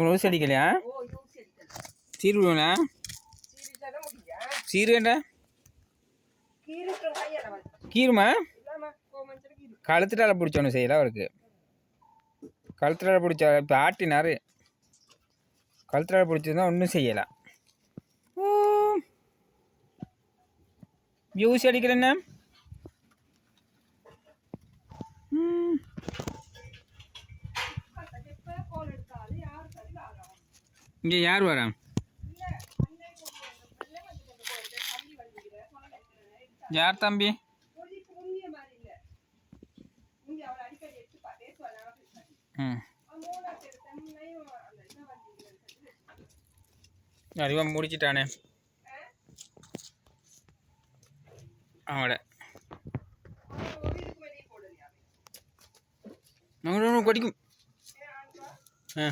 ஒரு ஊசி அடிக்கலையா கீரிட்டு கையால வந்து கீருமா கழுத்துட்டால பிடிச்சோன்னு செய்யலாம் அவருக்கு கழுத்துட்டால பிடிச்ச இப்போ ஆட்டினாரு கழுத்துட்டால பிடிச்சதுதான் ஒன்றும் செய்யலாம் ஊசி அடிக்கிறேன்னா பேர் செம்மையும் அந்த இதை வந்து அறிவா முடிச்சிட்டானே. அவட நம்ம கொடிக்கும் ஆ.